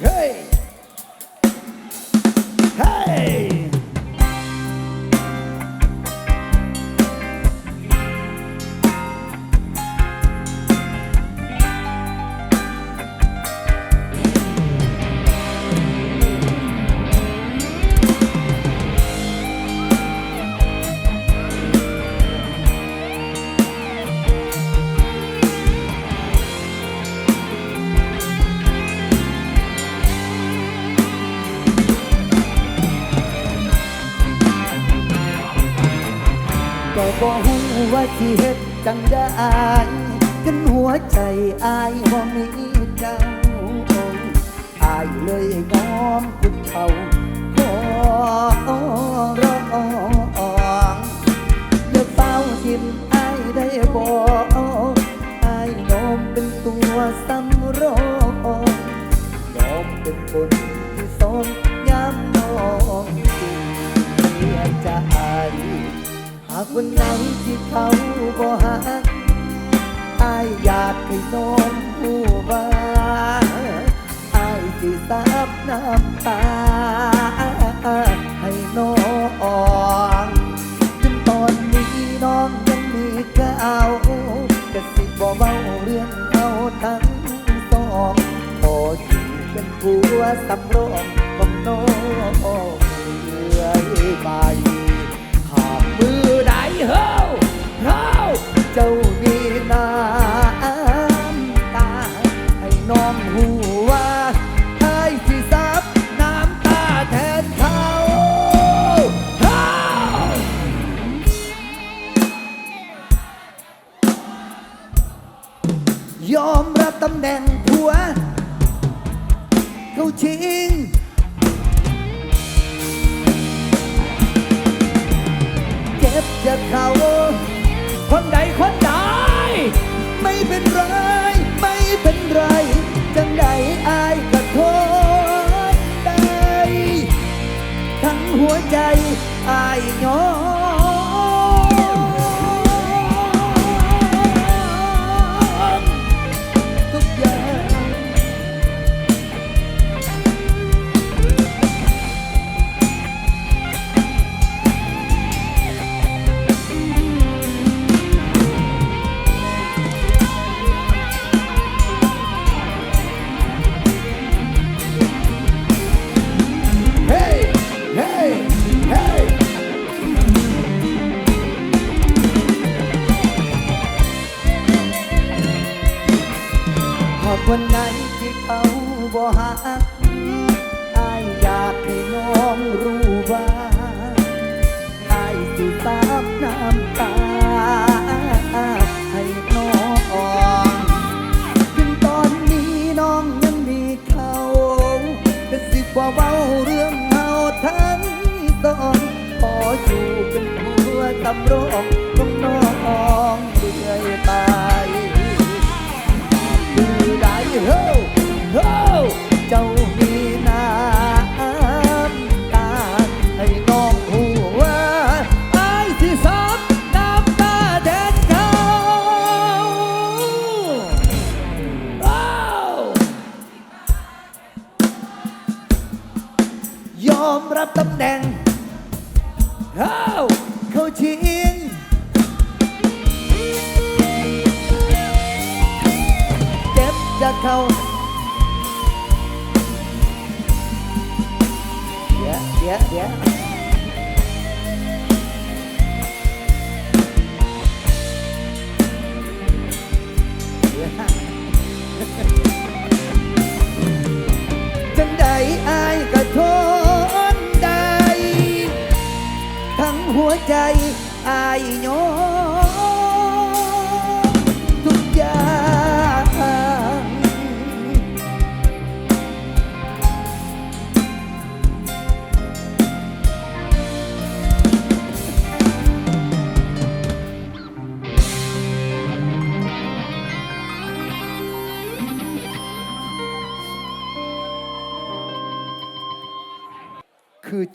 Hey! ว่สิเฮ็ดจังได้กันหัวใจอายบ่มีเจ้าอายเลยน้อมกุดเขาขอร้อง วันไหนที่เขาบ่หักอายอยากให้น้องผู้บาอายที่ซับน้ำตา ให้น้องถึงตอนนี้น้องยังมีกเอากระสิบบ่เบาเรื่องเอาทั้งสองพออยู่เป็นผัวสัำรองของน้องเรื่อยไป đâu ลำร้อง ยอะจังใดอายก็ทนได้ ทั้งหัวใจอายโย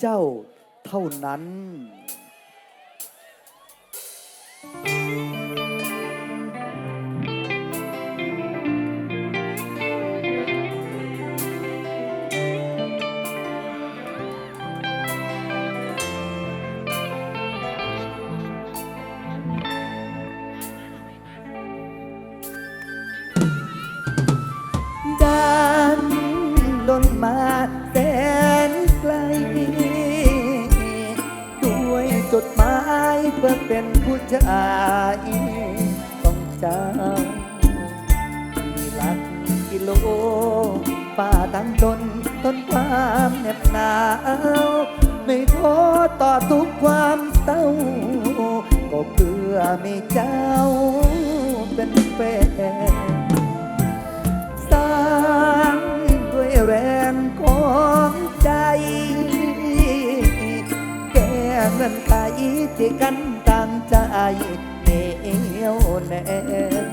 เจ้าเท่านั้น ที่กันต่างใจเหนียวแน่น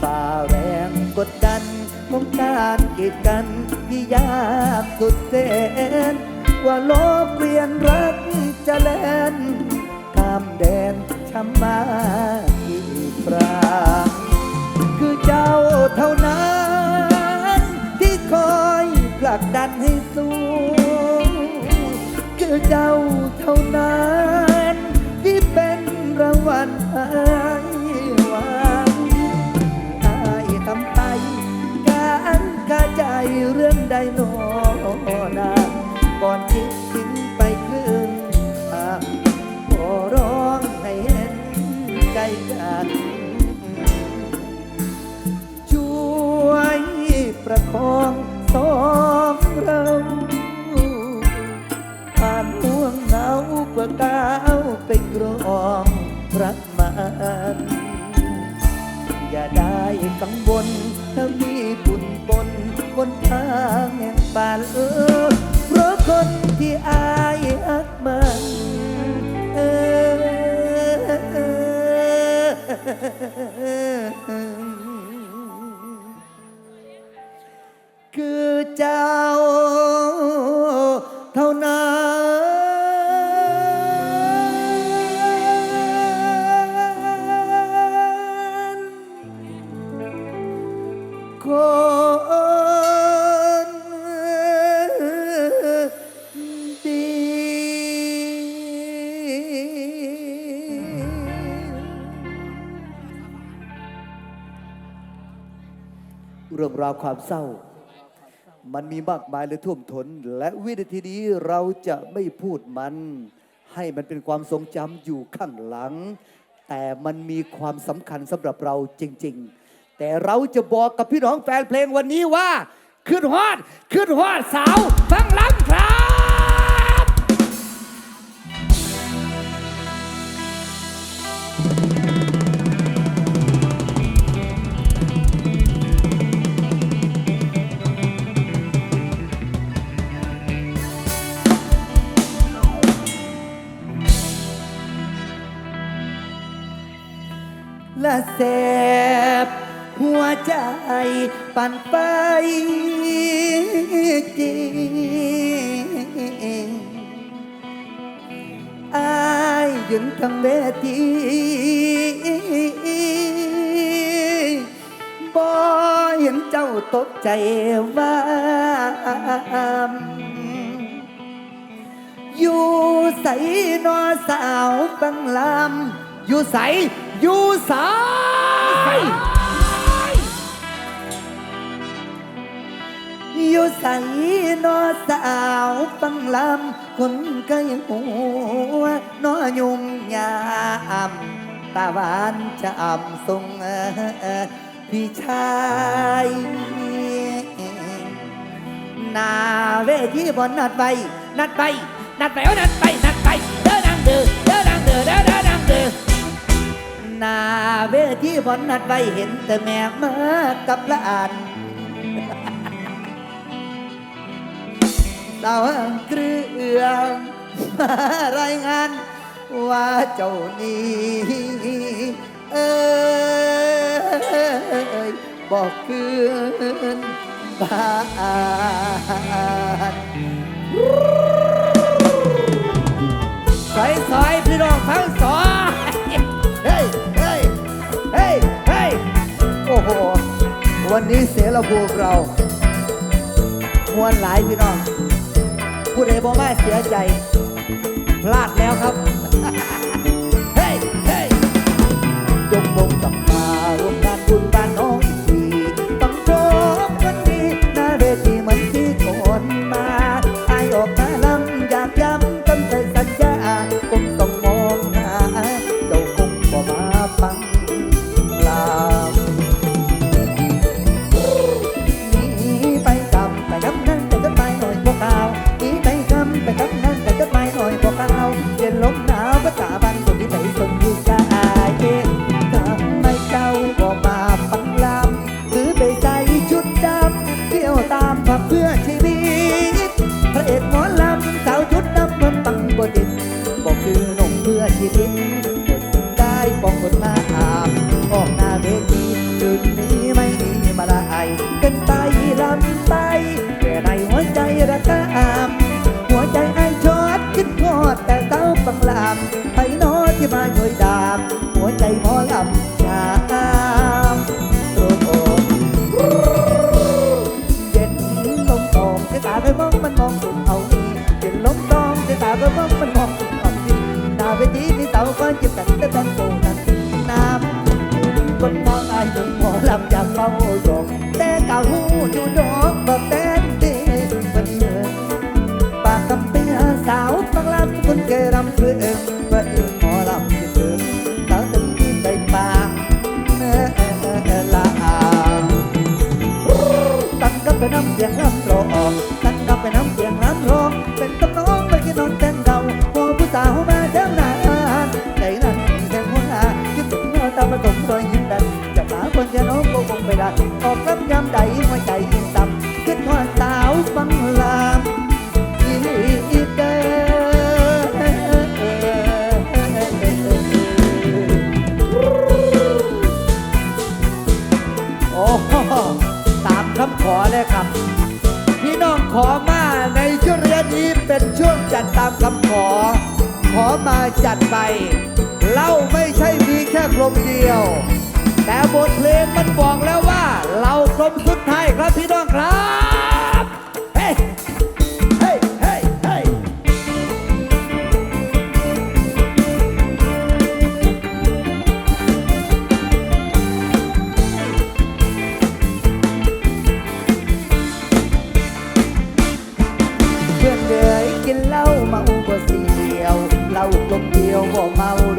ฝ่าแรงกดดันมองการกีดกันที่ยากสุดแสนว่าโลกเปลี่ยนรักจะแล่นข้ามแดนช้ำมากี่ครั้งคือเจ้าเท่านั้น ที่คอยผลักดันให้สู้คือเจ้าเท่านั้น วัลให้หวังอายทำไป การกาใจเรื่องใดโนนาก่อนคิดทิ้งไปครึ่งทางขอร้องให้เห็นใจกันช่วยประคองสองเราผ่านห่วงเหงาเพื่อก้าวไปกรอง รักมันอย่าได้กังวลถ้ามีบุญปนบนทางแห่งป่านเออเพราะคนที่อายอักมันเออคือเจ้าเท่านั้น ราวความเศร้า มันมีมากมายเลยท่วมท้นและวินาทีนี้เราจะไม่พูดมัน ให้มันเป็นความทรงจำอยู่ข้างหลัง แต่มันมีความสำคัญสำหรับเราจริง ๆ แต่เราจะบอกกับพี่น้องแฟนเพลงวันนี้ว่า ขึ้นฮอด ขึ้นฮอดสาวฟังลำครับ ปั่นไปจริงอายยืนทั้งเวทีบ่เห็นเจ้าตกใจว่าอยู่ใสนอสาวฟังลำอยู่ใสอยู่ส ใสนอสาวฟังลำคนก็ยังหัวนอยุงยามตาหวานจะอ่ำทรงพี่ชายนาเวทีบนนัดไปนัดไปนัดไปเอานัดไปนัดไปเด้อนางเด้อเด้อนางเด้อเด้อเด้อนางเด้อนาเวทีบนนัดไปเห็นแต่แม่มากับหลาน ดาวเครื่องมารายงานว่าเจ้านี้เอ้ยบอกคืนบ้านใส่ซอยพี่น้องทั้งสองเฮ้ยเฮ้ยเฮ้ยเฮ้ยโอ้โห วันนี้เสียระภูมิเรา มวนหลายพี่น้อง ผู้ใดบ่มาเสียใจ พลาดแล้วครับ คนเองอายจนหมอลำอยากเฝ้าดอกแต่ก่าหูอยู่ดอกบอกแดนเต้มันเดินปากคำเปียสาวฟังลำคนเคยรำคือเอิงว่าเอิงหอลำจะเจอนสาวตึงที่ใจปากเออละอเออลาตันก็ไปน้ำเสียงล คำขอเลยครับ พี่น้องขอมาในช่วงเรียนนี้เป็นช่วงจัดตามคำขอ ขอมาจัดไปเล่าไม่ใช่มีแค่กลมเดียว แต่บทเพลงมันบอกแล้วว่า เรากลมสุดท้ายครับพี่น้องครับ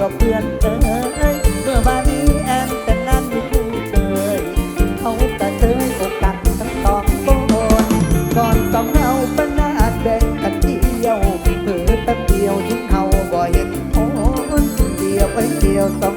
บอกเพื่อนเอ้ยเมื่อวานนี้แอนแต่งงานมีผู้เคยเขาแต่เคยอกตัดทั้งสองโบนก่อนสองเราเป็นหน้าแดงกันเดียวเผลอแป๊บเดียวทิ้งเขาบ่เห็นโอนเดียวไอ้เดียวสอง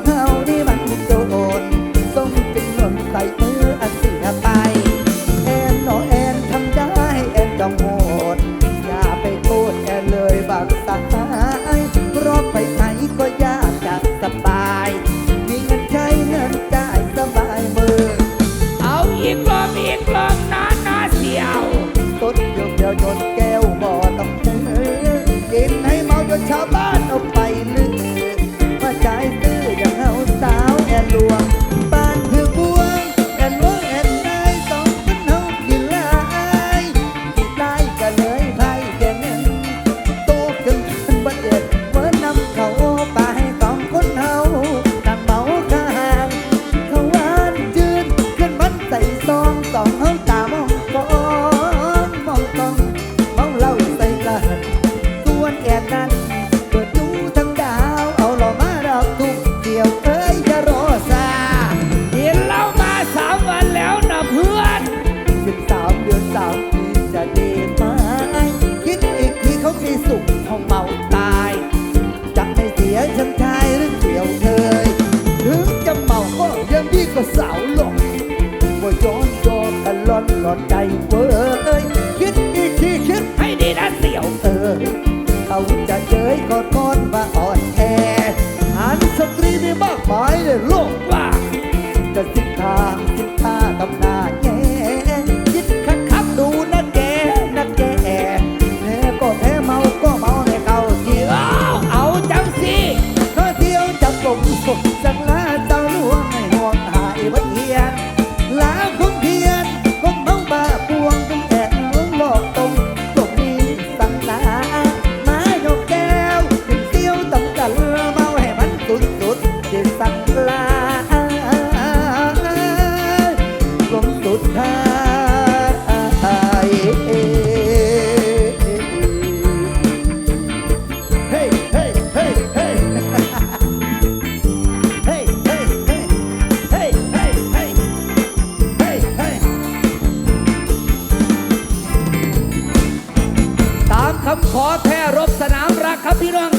ขอแท้รบสนามรักครับพี่น้อง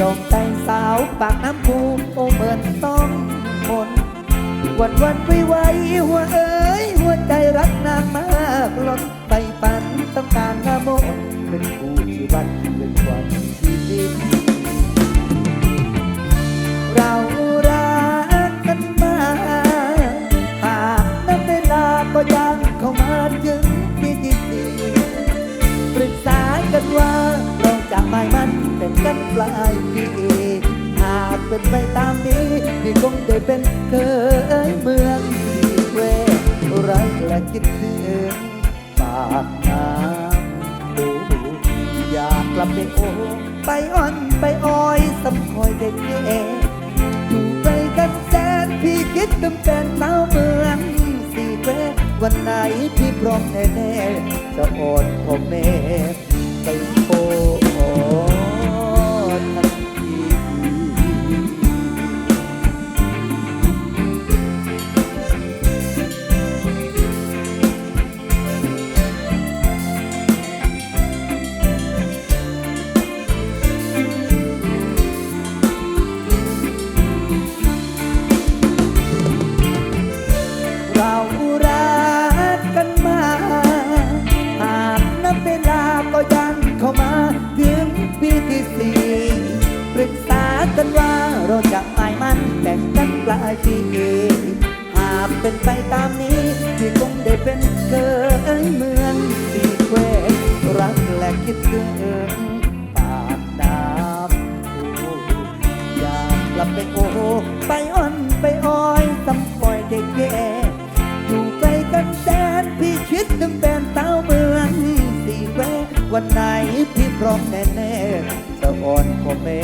จงใจสาวปากน้ำพูโอเหมือนต้องมนวันวันไปไว้หัวเอ้ยหัวใจรักนางมากล้นไปปันต้องการงามนเป็นคู่ชีวันเป็นควันชีวิตเรารักกันมาหากนับเวลาก็ยังเข้ามา กันปลายปีหากเป็นไปตามนี้ พี่คงได้เป็นเคยเมืองที่เวรักและคิดถึงปากน้ำดูอยากกลับไปโอ ไปอ่อนไปอ้อยสำคอยเด็กเย่อยู่ไปกันแสนพี่คิดถึงแฟนสาวเมืองสี่เววันไหนพี่พร้อมแน่ๆจะอนพ่อแม่ไปโอ ราจะหมายมันแต่งกันปลายปีหากเป็นไปตามนี้ที่คงได้เป็นเกิดเมืองสีเควรักและคิดถึงปากน้ำอยากกลับไปโอ้ไปอ่อนไปอ้อยสำคอยเด็กแย่อยู่ไกลกันแสนพี่คิดถึงแฟนสาเมืองสี่แววันไหนพี่พร้อมแน่ๆจะอ่อนพ่อแม่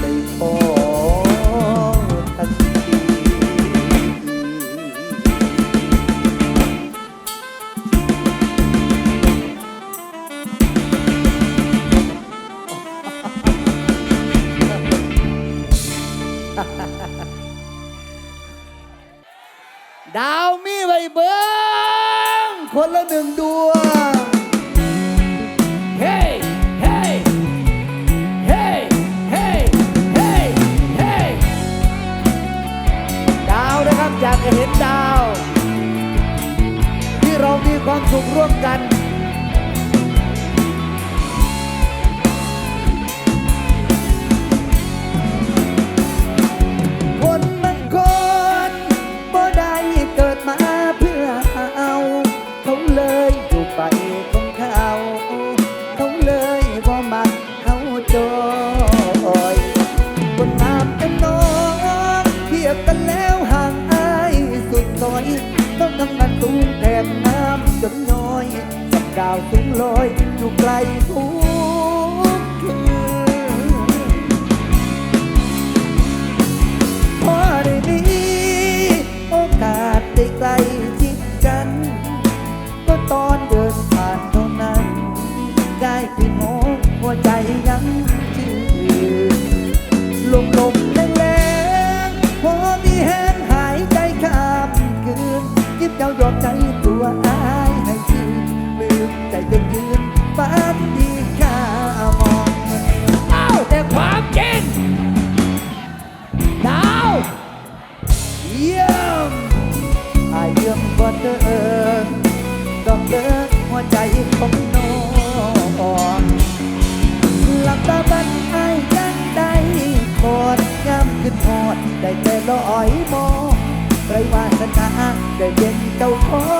ได้ ดาวมีไว้เบิ้งคนละหนึ่งดวง เฮ้เฮ้เฮ้เฮ้เฮ้เฮ้ดาวนะครับอยากจะเห็นดาว ที่เรามีความสุขร่วมกันคน ดาวสูงลอยอยู่ไกลทุ ดอยมองไรวาสนาได้เป็นเจ้าของ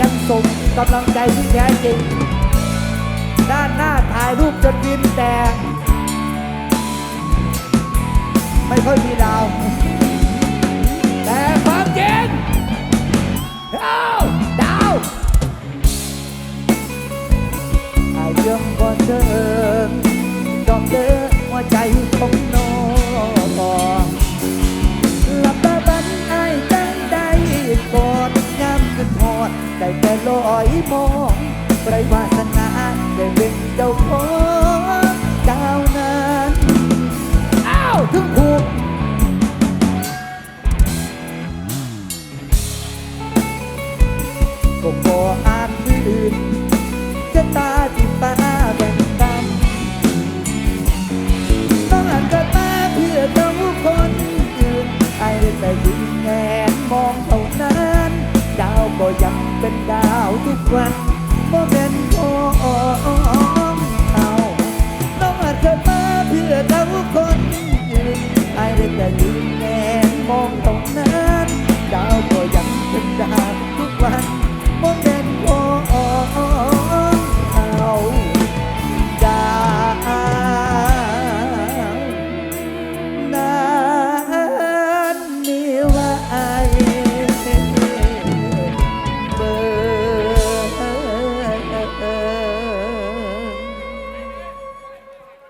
ยรูปแต่ยังสมกำลังใจที่แท้จริง ด้านหน้าถ่ายรูปจนดินแดงไม่ค่อยมีดาว แต่ความจริงดาวดาวอายังบ่เดินดอกเดินหัวใจ ได้แต่ลอยมองไรวาสนาได้เป็นเจ้าของดาวนั้นอ้าวถึงผูกก็ขออ่านลื่นชะตาที่ป้าแบ่งกันต้องอ่านกระตาเพื่อเจ้าคนอื่นไอ้ได้แต่ยืนแงนมองเท่านั้นดาวก็ยัง เป็นดาวทุกวันโมเมน